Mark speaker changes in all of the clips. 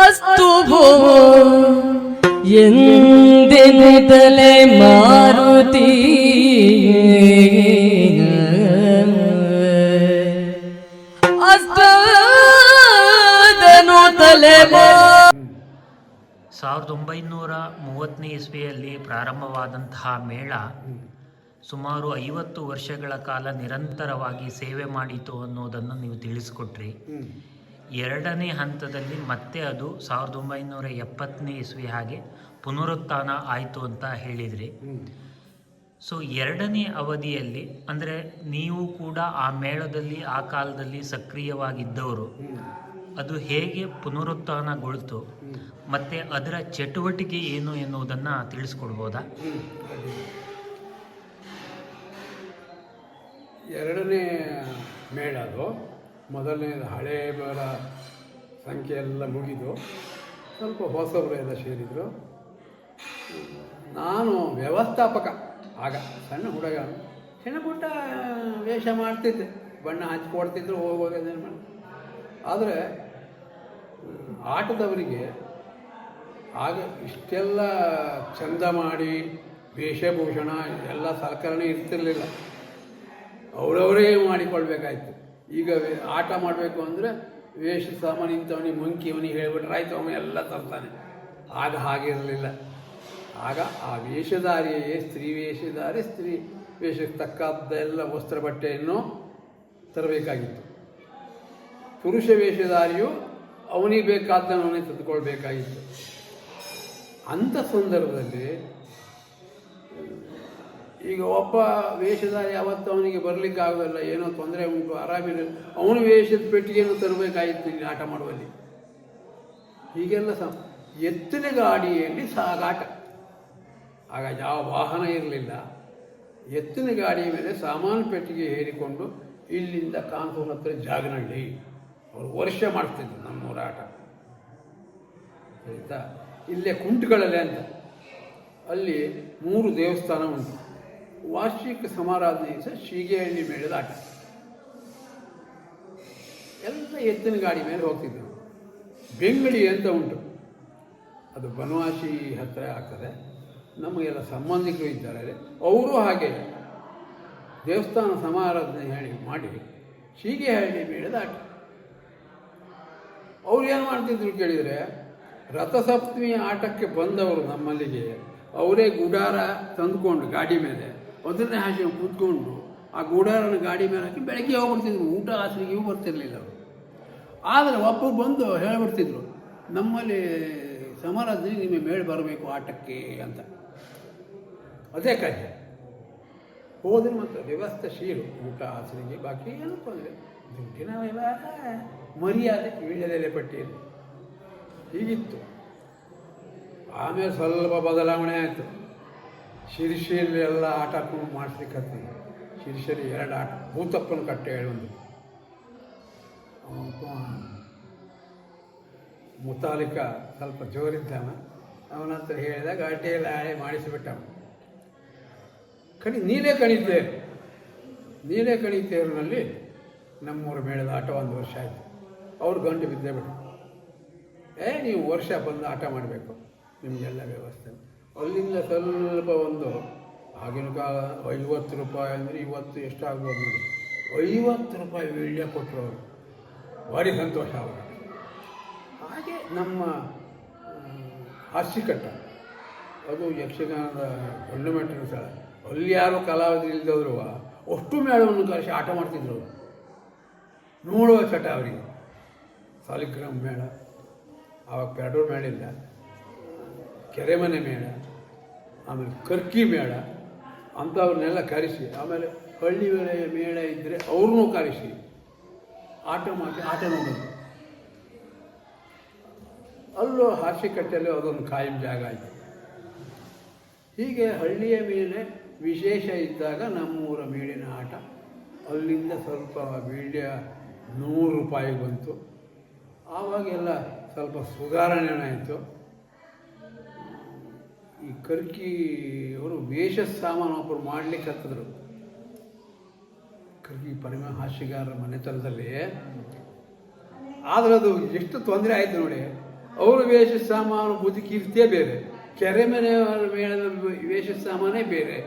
Speaker 1: ಅಸ್ತು ಭೋ. ಮಾರುತಿ ಅಸ್ತದನು ತಲೆ ಮಾ
Speaker 2: ಸಾವಿರದ ಒಂಬೈನೂರ ಮೂವತ್ತನೇ ಇಸ್ವಿಯಲ್ಲಿ ಪ್ರಾರಂಭವಾದಂತಹ ಮೇಳ ಸುಮಾರು ಐವತ್ತು ವರ್ಷಗಳ ಕಾಲ ನಿರಂತರವಾಗಿ ಸೇವೆ ಮಾಡಿತು ಅನ್ನೋದನ್ನು ನೀವು ತಿಳಿಸ್ಕೊಟ್ರಿ. ಎರಡನೇ ಹಂತದಲ್ಲಿ ಮತ್ತೆ ಅದು ಸಾವಿರದ ಒಂಬೈನೂರ ಎಪ್ಪತ್ತನೇ ಇಸ್ವಿ ಹಾಗೆ ಪುನರುತ್ಥಾನ ಆಯಿತು ಅಂತ ಹೇಳಿದ್ರಿ. ಸೊ ಎರಡನೇ ಅವಧಿಯಲ್ಲಿ, ಅಂದರೆ ನೀವು ಕೂಡ ಆ ಮೇಳದಲ್ಲಿ, ಆ ಕಾಲದಲ್ಲಿ ಸಕ್ರಿಯವಾಗಿದ್ದವರು, ಅದು ಹೇಗೆ ಪುನರುತ್ಥಾನಗೊಳ್ತು, ಮತ್ತೆ ಅದರ ಚಟುವಟಿಕೆ ಏನು ಎನ್ನುವುದನ್ನು ತಿಳಿಸ್ಕೊಡ್ಬೋದಾ?
Speaker 3: ಎರಡನೇ ಮೇಳ ಅದು. ಮೊದಲನೇದು ಹಳೇ ಬರ ಸಂಖ್ಯೆ ಎಲ್ಲ ಮುಗಿದು ಸ್ವಲ್ಪ ಹೊಸಬರು ಎಲ್ಲ ಸೇರಿದರು. ನಾನು ವ್ಯವಸ್ಥಾಪಕ. ಆಗ ಸಣ್ಣ ಹುಡುಗ. ಸಣ್ಣ ಪುಟ್ಟ ವೇಷ ಮಾಡ್ತಿದ್ದೆ. ಬಣ್ಣ ಹಚ್ಕೊಡ್ತಿದ್ರು ಹೋಗೋದೇನು ಮಾಡಿ. ಆದರೆ ಆಟದವರಿಗೆ ಆಗ ಇಷ್ಟೆಲ್ಲ ಚಂದ ಮಾಡಿ, ವೇಷಭೂಷಣ, ಎಲ್ಲ ಸಲಕರಣೆ ಇರ್ತಿರಲಿಲ್ಲ. ಅವರವರೇ ಮಾಡಿಕೊಳ್ಬೇಕಾಯ್ತು. ಈಗ ಆಟ ಮಾಡಬೇಕು ಅಂದರೆ ವೇಷ ಸಾಮಾನು ಇಂಥವನಿಗೆ ಮಂಕಿ ಅವನಿಗೆ ಹೇಳಿಬಿಟ್ರೆ, ಆಯ್ತು, ಅವನು ಎಲ್ಲ ತರ್ತಾನೆ. ಆಗ ಹಾಗಿರಲಿಲ್ಲ ಆಗ ಆ ವೇಷಧಾರಿಯೇ ಸ್ತ್ರೀ ವೇಷಧಾರಿ, ಸ್ತ್ರೀ ವೇಷಕ್ಕೆ ತಕ್ಕದ್ದೆಲ್ಲ ವಸ್ತ್ರ ಬಟ್ಟೆಯನ್ನು ತರಬೇಕಾಗಿತ್ತು. ಪುರುಷ ವೇಷಧಾರಿಯು ಅವನಿಗೆ ಬೇಕಾದ್ದನ್ನು ಅವನೇ ತಂದುಕೊಳ್ಬೇಕಾಗಿತ್ತು ಅಂಥ ಸಂದರ್ಭದಲ್ಲಿ ಈಗ ಒಬ್ಬ ವೇಷಧಾರಿ ಯಾವತ್ತು ಅವನಿಗೆ ಬರಲಿಕ್ಕೆ ಆಗೋದಿಲ್ಲ, ಏನೋ ತೊಂದರೆ ಉಂಟು ಆರಾಮಿಲ್ಲ ಅವನು ವೇಷದ ಪೆಟ್ಟಿಗೆಯನ್ನು ತರಬೇಕಾಗಿತ್ತು ಇಲ್ಲಿ ಆಟ ಮಾಡುವಲ್ಲಿ. ಹೀಗೆಲ್ಲ ಸಹ ಎತ್ತಿನ ಗಾಡಿಯಲ್ಲಿ ಸಾಗಾಟ. ಆಗ ಯಾವ ವಾಹನ ಇರಲಿಲ್ಲ. ಎತ್ತಿನ ಗಾಡಿಯ ಮೇಲೆ ಸಾಮಾನು ಪೆಟ್ಟಿಗೆ ಹೇರಿಕೊಂಡು ಇಲ್ಲಿಂದ ಕಾನ್ಪುರ್ ಹತ್ರ ಜಾಗನಹಳ್ಳಿ. ಅವರು ವರ್ಷ ಮಾಡ್ತಿದ್ರು ನಮ್ಮೂರ ಆಟ ಆಯಿತಾ ಇಲ್ಲೇ ಕುಂಟುಗಳಲ್ಲಿ ಅಂತ. ಅಲ್ಲಿ ಮೂರು ದೇವಸ್ಥಾನ ಉಂಟು. ವಾರ್ಷಿಕ ಸಮಾರಾಧನೆ ಸಹ ಶೀಗೆಹಳ್ಳಿ ಮೇಳದ ಆಟ. ಎಲ್ಲ ಎತ್ತಿನ ಗಾಡಿ ಮೇಲೆ ಹೋಗ್ತಿದ್ದರು ಬೆಂಗಳಿ ಅಂತ ಉಂಟು? ಅದು ಬನವಾಸಿ ಹತ್ತಿರ ಆಗ್ತದೆ. ನಮಗೆಲ್ಲ ಸಂಬಂಧಿಕರು ಇದ್ದಾರೆ. ಅವರು ಹಾಗೆ ದೇವಸ್ಥಾನ ಸಮಾರಾಧನೆ ಹೇಳಿ ಮಾಡಿ ಶೀಗೆಹಳ್ಳಿ ಮೇಳದ ಆಟ. ಅವ್ರು ಏನು ಮಾಡ್ತಿದ್ರು ಕೇಳಿದರೆ ರಥಸಪ್ತಮಿ ಆಟಕ್ಕೆ ಬಂದವರು ನಮ್ಮಲ್ಲಿಗೆ, ಅವರೇ ಗುಡಾರ ತಂದುಕೊಂಡು ಗಾಡಿ ಮೇಲೆ ಮೊದಲನೇ ಹಾಸಿಗೆ ಕೂತ್ಕೊಂಡು ಆ ಗೂಡಾರನ ಗಾಡಿ ಮೇಲೆ ಹಾಕಿ ಬೆಳಗ್ಗೆ ಹೋಗ್ಬಿಡ್ತಿದ್ರು. ಊಟ ಹಾಸಿಗೆಯೂ ಬರ್ತಿರಲಿಲ್ಲ ಅವರು. ಆದರೆ ಒಬ್ಬರು ಬಂದು ಹೇಳ್ಬಿಡ್ತಿದ್ರು, ನಮ್ಮಲ್ಲಿ ಸಮಾರಾಧನೆ ನಿಮಗೆ ಮೇಳ ಬರಬೇಕು ಆಟಕ್ಕೆ ಅಂತ. ಅದೇ ಕಾಯಿ ಹೋದ್ರೆ ಮತ್ತು ವ್ಯವಸ್ಥೆ ಶೀರು ಊಟ ಹಾಸಿಗೆ ಬಾಕಿ ಏನು ತೊಂದರೆ ದುಡ್ಡಿನ ವ್ಯವಹಾರ ಮರ್ಯಾದೆ ವೀಳ್ಯದೆಲೆ ಪಟ್ಟಿಯಲ್ಲಿ. ಹೀಗಿತ್ತು. ಆಮೇಲೆ ಸ್ವಲ್ಪ ಬದಲಾವಣೆ ಆಯಿತು. ಶಿರ್ಷಿಯಲ್ಲಿ ಎಲ್ಲ ಆಟ ಕೂಡ ಮಾಡಿಸ್ಲಿಕ್ಕೆ ಶಿರ್ಷಿಯಲ್ಲಿ ಎರಡು ಆಟ. ಭೂತಪ್ಪನ ಕಟ್ಟೆ ಹೇಳಿ ಒಂದು ಅವನು ಮುತಾಲಿಕ ಸ್ವಲ್ಪ ಜೋರಿದ್ದಾನ. ಅವನ ಹತ್ರ ಹೇಳಿದಾಗ ಅಡ್ಡೆಯಲ್ಲಿ ಆಳೆ ಮಾಡಿಸಿಬಿಟ್ಟ ಕಣಿ ನೀಲೇ ಕಣಿತೇರು ನೀಲೇ ಕಣಿತೇರಿನಲ್ಲಿ ನಮ್ಮೂರ ಮೇಳದ ಆಟ ಒಂದು ವರ್ಷ ಆಯಿತು. ಅವ್ರು ಗಂಟು ಬಿದ್ದೇ ಬಿಟ್ಟು ಏ, ನೀವು ವರ್ಷ ಬಂದು ಆಟ ಮಾಡಬೇಕು. ನಿಮಗೆಲ್ಲ ವ್ಯವಸ್ಥೆ ಅಲ್ಲಿಂದ ಸ್ವಲ್ಪ ಒಂದು ಆಗಿನ ಕಾಲ ಐವತ್ತು ರೂಪಾಯಿ ಅಂದರೆ ಇವತ್ತು ಎಷ್ಟಾಗ್ಬೋದು ನೋಡಿ. ಐವತ್ತು ರೂಪಾಯಿ ವೀಳ್ಯ ಕೊಟ್ಟರು ಅವರು ಭಾರಿ ಸಂತೋಷ ಅವರು. ಹಾಗೆ ನಮ್ಮ ಹಾಸ್ಯಕಟ್ಟ. ಅದು ಯಕ್ಷಗಾನದ ಗಂಡು ಸ್ಥಳ ಅಲ್ಲಿ ಯಾರು ಕಲಾವಿದರಿಲ್ದವರು ಅಷ್ಟು ಮೇಳವನ್ನು ಕಲಿಸಿ ಆಟ ಮಾಡ್ತಿದ್ರು ನೋಡುವ ಚಟ ಅವರಿಗೆ. ಸಾಲಿಗ್ರಾಮ ಮೇಳ. ಆವಾಗ ಪೆಟ್ರೋಲ್ ಮೇಳ ಇಲ್ಲ. ಕೆರೆಮನೆ ಮೇಳ. ಆಮೇಲೆ ಕರ್ಕಿ ಮೇಳ ಅಂಥವ್ರನ್ನೆಲ್ಲ ಕರೆಸಿ, ಆಮೇಲೆ ಹಳ್ಳಿ ವೇಳೆಯ ಮೇಳ ಇದ್ದರೆ ಅವ್ರನ್ನೂ ಕರೆಸಿ, ಆಟ ಮಾಡಿ ಆಟ ನೋಡೋದು ಅಲ್ಲೂ ಹಾಸ್ಯಕಟ್ಟೆಯಲ್ಲಿ ಅದೊಂದು ಕಾಯಂ ಜಾಗ ಆಯಿತು. ಹೀಗೆ ಹಳ್ಳಿಯ ಮೇಲೆ ವಿಶೇಷ ಇದ್ದಾಗ ನಮ್ಮೂರ ಮೇಳಿನ ಆಟ, ಅಲ್ಲಿಂದ ಸ್ವಲ್ಪ ಮೀಡಿಯ ನೂರು ರೂಪಾಯಿ ಬಂತು. ಆವಾಗೆಲ್ಲ ಸ್ವಲ್ಪ ಸುಧಾರಣೆ ಆಯಿತು ಈ ಕರ್ಕಿ ಅವರು ವೇಷ ಸಾಮಾನು ಒಬ್ಬರು ಮಾಡಲಿಕ್ಕೆ ಹತ್ತಿದ್ರು. ಕರ್ಕಿ ಪರಿಮ ಹಾಸ್ಯಗಾರರ ಮನೆತನದಲ್ಲಿ ಆದರೆ ಅದು ಎಷ್ಟು ತೊಂದರೆ ಆಯಿತು ನೋಡಿ, ಅವರು ವೇಷ ಸಾಮಾನು ಬದುಕಿರ್ತೇ ಬೇರೆ, ಕೆರೆ ಮನೆಯವರ ಮೇಳದ ವೇಷ ಸಾಮಾನೇ ಬೇರೆ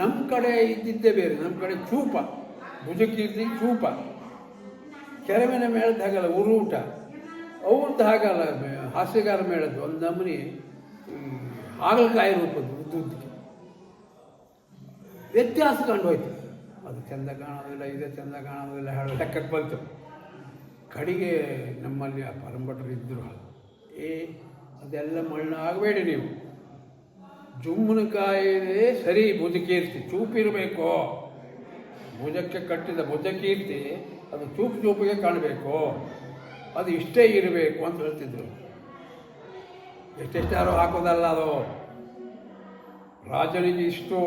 Speaker 3: ನಮ್ಮ ಕಡೆ ಇದ್ದಿದ್ದೇ ಬೇರೆ ನಮ್ಮ ಕಡೆ ಚೂಪ ಬುಜಕೀರ್ತಿ ಚೂಪ ಕೆರೆ ಮನೆ ಮೇಳದ ಹಾಗಲ್ಲ ಉರುಊಟ ಅವ್ರದ್ದು ಹಾಗಲ್ಲ, ಹಾಸ್ಯಗಾರ ಮೇಳದ್ದು ಒಂದು ನಮೂನಿ ಹಾಗಲಕಾಯಿ ರೂಪದ್ದು ಉದ್ದುದ್ದಕ್ಕೆ ವ್ಯತ್ಯಾಸ ಕಂಡು ಹೋಯ್ತು ಅದು ಚೆಂದ ಕಾಣೋದಿಲ್ಲ, ಇದೇ ಚೆಂದ ಕಾಣೋದಿಲ್ಲ ಹೇಳೋ ಲೆಕ್ಕಕ್ಕೆ ಬಂತು. ಕಡಿಗೆ ನಮ್ಮಲ್ಲಿ ಆ ಪರಂಭಟ್ರು ಇದ್ದರು ಏ, ಅದೆಲ್ಲ ಮಣ್ಣು ಆಗಬೇಡಿ ನೀವು. ಜುಮ್ಮನಕಾಯಿದೆ ಸರಿ ಬುಜಕೀರ್ತಿ ಚೂಪಿರಬೇಕು ಭುಜಕ್ಕೆ ಕಟ್ಟಿದ ಭುಜಕೀರ್ತಿ ಅದು ಚೂಪು ಚೂಪಿಗೆ ಕಾಣಬೇಕು. ಅದು ಇಷ್ಟೇ ಇರಬೇಕು ಅಂತ ಹೇಳ್ತಿದ್ರು. ಎಷ್ಟೆಷ್ಟಾರು ಹಾಕೋದಲ್ಲ ಅದು. ರಾಜನಿಗೆ ಇಷ್ಟು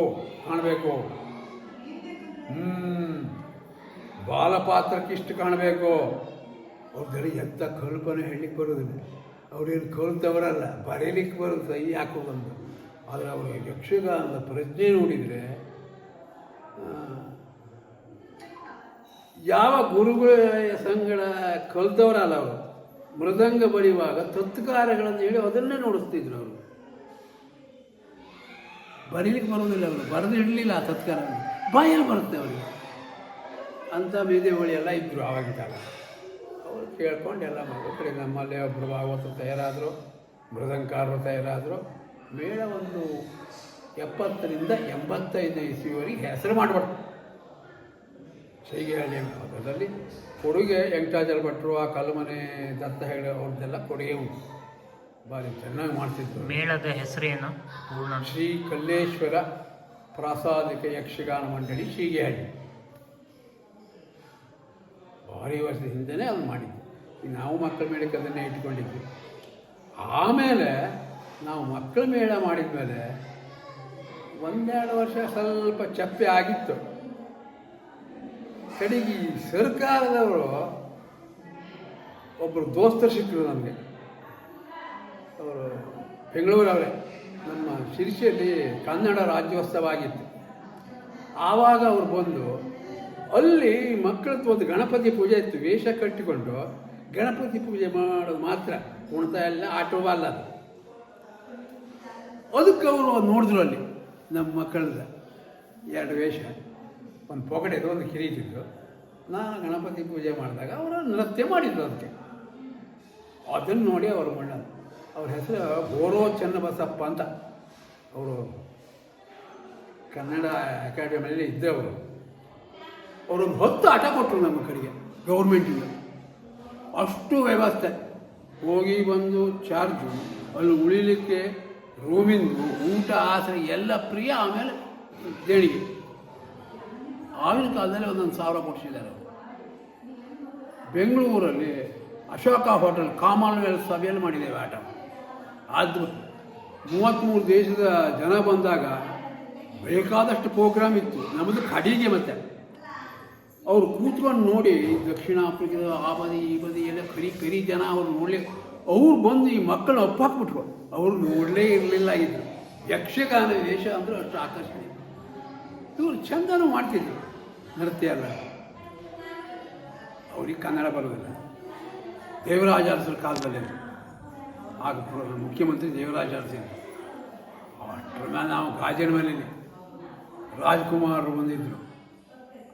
Speaker 3: ಕಾಣಬೇಕು. ಹ್ಞೂ ಬಾಲಪಾತ್ರಕ್ಕೆ ಇಷ್ಟು ಕಾಣಬೇಕು ಅವ್ರದ್ದು ಎಂಥ ಕಲ್ಪನೆ ಹೇಳಲಿಕ್ಕೆ ಬರೋದಿಲ್ಲ. ಅವ್ರೇನು ಕಲ್ತವರಲ್ಲ, ಬರೀಲಿಕ್ಕೆ ಬರೋದು, ಸಹಿ ಹಾಕೋದಂತ ಆದರೆ ಅವರು ಯಕ್ಷಗಾನದ ಪ್ರಜ್ಞೆ ನೋಡಿದರೆ ಯಾವ ಗುರುಗಳ ಸಂಗಡ ಕಲ್ತವರಲ್ಲ ಅವರು. ಮೃದಂಗ ಬಡಿಯುವಾಗ ತತ್ಕಾರಗಳನ್ನು ಹೇಳಿ ಅದನ್ನೇ ನೋಡಿಸ್ತಿದ್ರು ಅವರು. ಬರೀಲಿಕ್ಕೆ ಬರೋದಿಲ್ಲ ಅವರು. ಬರೆದು ಇಡಲಿಲ್ಲ ಆ ತತ್ಕಾರ ಬಾಯಲ್ಲಿ ಬರುತ್ತೆ ಅವರಿಗೆ. ಅಂಥ ಬೀದಿಗಳು ಎಲ್ಲ ಇದ್ದರು ಆವಾಗಿನ ಕಾಲ ಅವರು ಕೇಳ್ಕೊಂಡು ಎಲ್ಲ ಕಡೆ ನಮ್ಮಲ್ಲೇ ಒಬ್ಬರು ಭಾಗವತರು ತಯಾರಾದರು ಮೃದಂಕಾರರು ತಯಾರಾದರು. ಮೇಳ ಒಂದು ಎಪ್ಪತ್ತರಿಂದ ಎಂಬತ್ತೈದು ಇಸ್ವಿವರೆಗೆ ಹೆಸರು ಮಾಡಿಬಿಟ್ಟು ಸೈಗೆಹಳ್ಳಿ ಭಾಗದಲ್ಲಿ ಕೊಡುಗೆ ಎಂಕಟಾಜಲ್ ಭಟ್ರು ಆ ಕಲ್ಮನೆ ದತ್ತ ಹೇಳಿ ಅವ್ರದ್ದೆಲ್ಲ ಕೊಡುಗೆ ಉಂಟು. ಭಾರಿ ಚೆನ್ನಾಗಿ ಮಾಡ್ತಿದ್ರು.
Speaker 2: ಮೇಳದ ಹೆಸರೇನು? ಪೂರ್ಣ
Speaker 3: ಶ್ರೀ ಕಲ್ಲೇಶ್ವರ ಪ್ರಾಸಾದಿಕ ಯಕ್ಷಗಾನ ಮಂಡಳಿ ಶೀಗೆಹಳ್ಳಿ ಭಾರಿ ವರ್ಷದ ಹಿಂದೆನೇ ಅದು ಮಾಡಿದ್ದು. ಈಗ ನಾವು ಮಕ್ಕಳ ಮೇಳಕ್ಕೆ ಅದನ್ನೇ ಇಟ್ಕೊಂಡಿದ್ವಿ. ಆಮೇಲೆ ನಾವು ಮಕ್ಕಳ ಮೇಳ ಮಾಡಿದ ಮೇಲೆ ಒಂದೆರಡು ವರ್ಷ ಸ್ವಲ್ಪ ಚಪ್ಪೆ ಆಗಿತ್ತು. ಕಡೆಗೆ ಈ ಸರ್ಕಾರದವರು ಒಬ್ಬರು ದೋಸ್ತರು ಸಿಕ್ಕರು ನಮಗೆ. ಅವರು ಬೆಂಗಳೂರವರೇ. ನಮ್ಮ ಶಿರ್ಷಿಯಲ್ಲಿ ಕನ್ನಡ ರಾಜ್ಯೋತ್ಸವ ಆಗಿತ್ತು ಆವಾಗ ಅವರು ಬಂದು ಅಲ್ಲಿ ಮಕ್ಕಳದ್ದು ಒಂದು ಗಣಪತಿ ಪೂಜೆ ಇತ್ತು. ವೇಷ ಕಟ್ಟಿಕೊಂಡು ಗಣಪತಿ ಪೂಜೆ ಮಾಡೋದು ಮಾತ್ರ. ಕುಣಿತ ಇಲ್ಲ, ಆಟೋ ಅಲ್ಲ ಅದು. ಅದಕ್ಕೆ ಅವರು ನೋಡಿದ್ರು ಅಲ್ಲಿ ನಮ್ಮ ಮಕ್ಕಳದ ಎರಡು ವೇಷ. ಒಂದು ಪೊಗಡೆದು ಒಂದು ಕಿರೀಟಿದ್ದು ನಾನು ಗಣಪತಿ ಪೂಜೆ ಮಾಡಿದಾಗ ಅವರು ನೃತ್ಯ ಮಾಡಿದ್ರು ಅದಕ್ಕೆ. ಅದನ್ನು ನೋಡಿ ಅವರು ಮಣ್ಣ, ಅವ್ರ ಹೆಸರು ಗೋರೋ ಚನ್ನಬಸಪ್ಪ ಅಂತ. ಅವರು ಕನ್ನಡ ಅಕಾಡೆಮಿಯಲ್ಲಿ ಇದ್ದವರು. ಅವರೊಂದು ಹೊತ್ತು ಆಟ ಕೊಟ್ಟರು ನಮ್ಮ ಕಡೆಗೆ, ಗೌರ್ಮೆಂಟಿಂದ. ಅಷ್ಟು ವ್ಯವಸ್ಥೆ. ಹೋಗಿ ಬಂದು ಚಾರ್ಜು, ಅಲ್ಲಿ ಉಳಿಲಿಕ್ಕೆ ರೂಮಿಂದು ಊಟ, ಆಸರೆ ಎಲ್ಲ ಪ್ರಿಯ ಆಮೇಲೆ ದೇಣಿಗೆ. ಆಗಿನ ಕಾಲದಲ್ಲಿ ಒಂದೊಂದು ಸಾವಿರ ಕೊಡಿಸಿದ್ದಾರೆ ಅವರು. ಬೆಂಗಳೂರಲ್ಲಿ ಅಶೋಕ ಹೋಟೆಲ್ ಕಾಮನ್ವೆಲ್ತ್ ಸಭೆಯಲ್ಲಿ ಮಾಡಿದ್ದೇವೆ ಆಟ. ಅದು ಮೂವತ್ತ್ಮೂರು ದೇಶದ ಜನ ಬಂದಾಗ ಬೇಕಾದಷ್ಟು ಪ್ರೋಗ್ರಾಮ್ ಇತ್ತು. ನಮ್ಮದು ಕಡಿಗೆ ಮತ್ತೆ. ಅವರು ಕೂತ್ಕೊಂಡು ನೋಡಿ ದಕ್ಷಿಣ ಆಫ್ರಿಕಾದ ಆ ಬದಿ ಈ ಬದಿ ಎಲ್ಲ ಕರಿ ಕರಿ ಜನ ಅವ್ರು ನೋಡಲಿ. ಅವ್ರು ಬಂದು ಈ ಮಕ್ಕಳು ಅಪ್ಪಾಕ್ಬಿಟ್ರು. ಅವ್ರು ನೋಡಲೇ ಇರಲಿಲ್ಲ ಇದ್ರು. ಯಕ್ಷಗಾನ ವೇಷ ಅಂದರೆ ಅಷ್ಟು ಆಕರ್ಷಣೆ. ಇವರು ಚಂದನೂ ಮಾಡ್ತಿದ್ರು. ನೃತ್ಯ ಅಲ್ಲ. ಅವ್ರಿಗೆ ಕನ್ನಡ ಬರೋದಿಲ್ಲ ದೇವರಾಜ ಅರಸರ ಕಾಲದಲ್ಲಿ ಆಗ ಮುಖ್ಯಮಂತ್ರಿ ದೇವರಾಜ ಅರಸರು ಮೇಲೆ ನಾವು ಗಾಜಿನ ಮೇಲೆ ರಾಜ್ಕುಮಾರರು ಬಂದಿದ್ದರು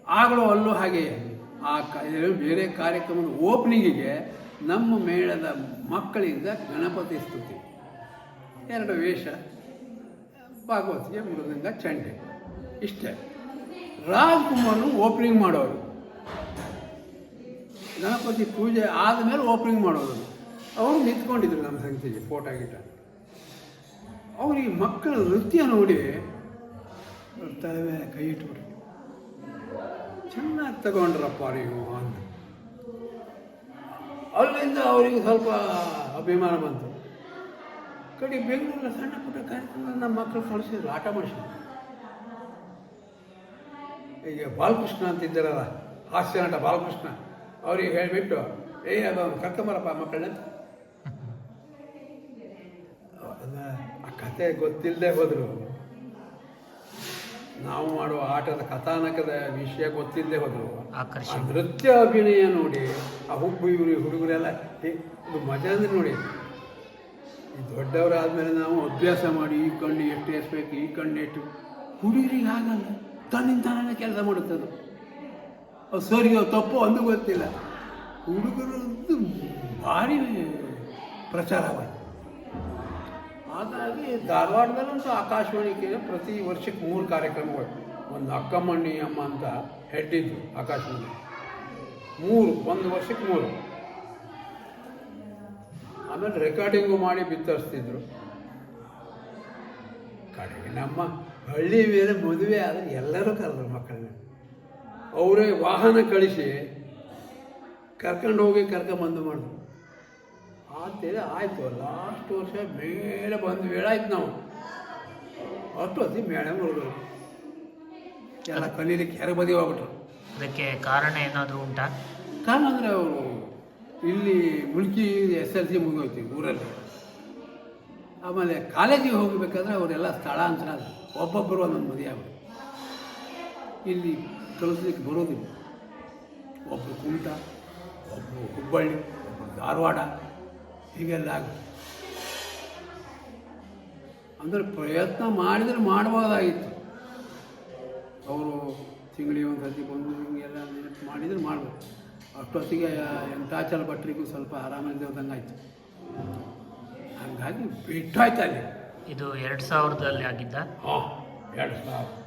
Speaker 3: ಆಗಲೂ ಅಲ್ಲೂ ಹಾಗೆ ಆ ಬೇರೆ ಕಾರ್ಯಕ್ರಮದ ಓಪನಿಂಗಿಗೆ ನಮ್ಮ ಮೇಳದ ಮಕ್ಕಳಿಂದ ಗಣಪತಿ ಸ್ತುತಿ. ಎರಡು ವೇಷ, ಭಾಗವತಿಗೆ ಮೃದಂಗ ಚಂಡೆ. ಇಷ್ಟೇ. ರಾಜ್ಕುಮಾರ್ನು ಓಪನಿಂಗ್ ಮಾಡೋರು. ಗಣಪತಿ ಪೂಜೆ ಆದಮೇಲೆ ಓಪನಿಂಗ್ ಮಾಡೋರು. ಅವರು ನಿಂತ್ಕೊಂಡಿದ್ರು ನಮ್ಮ ಸಂಗತಿಗೆ ಫೋಟೋ ಗಿಟ ಅವ್ರಿಗೆ ಮಕ್ಕಳ ನೃತ್ಯ ನೋಡಿ ತಲೆ ಕೈ ಇಟ್ಬಿಟ್ರು. ಚೆನ್ನಾಗಿ ತಗೊಂಡ್ರಪ್ಪ ನೀವು ಅಂತ. ಅಲ್ಲಿಂದ ಅವರಿಗೆ ಸ್ವಲ್ಪ ಅಭಿಮಾನ ಬಂತು. ಕಡೆ ಬೆಂಗಳೂರಿನ ಸಣ್ಣ ಪುಟ್ಟ ಕಾರ್ಯಕ್ರಮ ನಮ್ಮ ಮಕ್ಕಳು ಕಳಿಸಿದ್ರು, ಆಟ ಮಾಡಿಸಿದ್ರು. ಈಗ ಬಾಲಕೃಷ್ಣ ಅಂತ ಇದ್ದಾರಲ್ಲ ಹಾಸ್ಯ ನಟ ಬಾಲಕೃಷ್ಣ ಅವ್ರಿಗೆ ಹೇಳಿಬಿಟ್ಟು ಏ ಅದು ಕರ್ಕೊಂಬರಪ್ಪ ಮಕ್ಕಳನ್ನ. ಆ ಕತೆ ಗೊತ್ತಿಲ್ಲದೆ ಹೋದರು. ನಾವು ಮಾಡುವ ಆಟದ ಕಥಾನಕದ ವಿಷಯ ಗೊತ್ತಿಲ್ಲದೆ ಹೋದರು. ನೃತ್ಯ ಅಭಿನಯ ನೋಡಿ ಆ ಹುಬ್ಬು ಇವರು ಹುಡುಗರೆಲ್ಲ ಇದು ಮಜಾ ಅಂದ್ರೆ ನೋಡಿ. ಈ ದೊಡ್ಡವರಾದ್ಮೇಲೆ ನಾವು ಅಭ್ಯಾಸ ಮಾಡಿ ಈ ಕಣ್ಣು ಎಷ್ಟು ಎಸ್ಬೇಕು ಈ ಕಣ್ಣು ಎಷ್ಟು ಹುಡುಗರಿಗೆ ಆಗಲ್ಲ ತನ್ನಿಂದ ತಾನೇ ಕೆಲಸ ಮಾಡುತ್ತದೆ. ಅದು ತಪ್ಪೋ ಒಂದು ಗೊತ್ತಿಲ್ಲ. ಹುಡುಗರದ್ದು ಭಾರಿ ಪ್ರಚಾರವಾಯಿತು ಹಾಗಾಗಿ ಧಾರವಾಡದಲ್ಲಂತೂ ಆಕಾಶವಾಣಿಗೆ ಪ್ರತಿ ವರ್ಷಕ್ಕೆ ಮೂರು ಕಾರ್ಯಕ್ರಮಗಳು. ಒಂದು ಅಕ್ಕಮ್ಮಣ್ಣಿ ಅಮ್ಮ ಅಂತ ಹೆಡ್ ಆಕಾಶವಾಣಿ. ಮೂರು, ಒಂದು ವರ್ಷಕ್ಕೆ ಮೂರು. ಆಮೇಲೆ ರೆಕಾರ್ಡಿಂಗು ಮಾಡಿ ಬಿತ್ತರಿಸ್ತಿದ್ರು. ಕಡೆಗೆ ನಮ್ಮ ಹಳ್ಳಿ ಮೇಲೆ ಮದುವೆ ಆದರೆ ಎಲ್ಲರೂ ಕರೆದ್ರು ಮಕ್ಕಳನ್ನ. ಅವರೇ ವಾಹನ ಕಳಿಸಿ ಕರ್ಕೊಂಡು ಹೋಗಿ ಕರ್ಕೊಂಬಂದು ಮಾಡಿದ್ರು. ಅಂತೇಳಿ ಆಯಿತು ಲಾಸ್ಟ್ ವರ್ಷ ಮೇಲೆ ಬಂದು ಆಯ್ತು ನಾವು. ಅಷ್ಟು ಹೊತ್ತಿ ಮೇಳೆ ಮುರಿದ್ರು ಎಲ್ಲ ಕಲೀಲಿಕ್ಕೆ ಯಾರು ಬದಿ ಹೋಗ್ಬಿಟ್ರು
Speaker 2: ಅದಕ್ಕೆ ಕಾರಣ ಏನಾದರೂ ಉಂಟಾ?
Speaker 3: ಕಾರಣ ಅಂದರೆ ಅವರು ಇಲ್ಲಿ ಮುಲ್ಕಿ ಎಸ್ ಎಲ್ ಸಿ ಮುಗಿದೋಯ್ತು ಊರಲ್ಲಿ. ಆಮೇಲೆ ಕಾಲೇಜಿಗೆ ಹೋಗಬೇಕಾದ್ರೆ ಅವರೆಲ್ಲ ಸ್ಥಳಾಂತರ. ಒಬ್ಬೊಬ್ಬರು ಒಂದೊಂದು ಮದುವೆ ಆಗ್ಬಿಟ್ಟು ಇಲ್ಲಿ ಕಳಿಸ್ಲಿಕ್ಕೆ ಬರೋದಿಲ್ಲ. ಒಬ್ಬರು ಕುಮಟ ಒಬ್ಬರು ಹುಬ್ಬಳ್ಳಿ ಒಬ್ಬರು ಧಾರವಾಡ, ಹೀಗೆಲ್ಲ ಆಗ ಅಂದರೆ ಪ್ರಯತ್ನ ಮಾಡಿದರೆ ಮಾಡ್ಬೋದಾಗಿತ್ತು. ಅವರು ತಿಂಗಳಿಗೆ ಒಂದು ಸತಿ ಬಂದು ಹಿಂಗೆಲ್ಲ ನೆನಪು ಮಾಡಿದರೆ ಮಾಡ್ಬೋದು. ಅಷ್ಟೊತ್ತಿಗೆ ಎಂಟಾಚಲ ಭಟ್ರಿಗೂ ಸ್ವಲ್ಪ ಆರಾಮಿಲ್ದಂಗೆ ಆಯಿತು ಹಂಗಾಗಿ ಬಿಟ್ಟಾಯ್ತು ಅಲ್ಲಿ.
Speaker 2: ಇದು ಎರಡು ಸಾವಿರದಲ್ಲಿ ಆಗಿದ್ದ.
Speaker 3: ಎರಡು ಸಾವಿರ.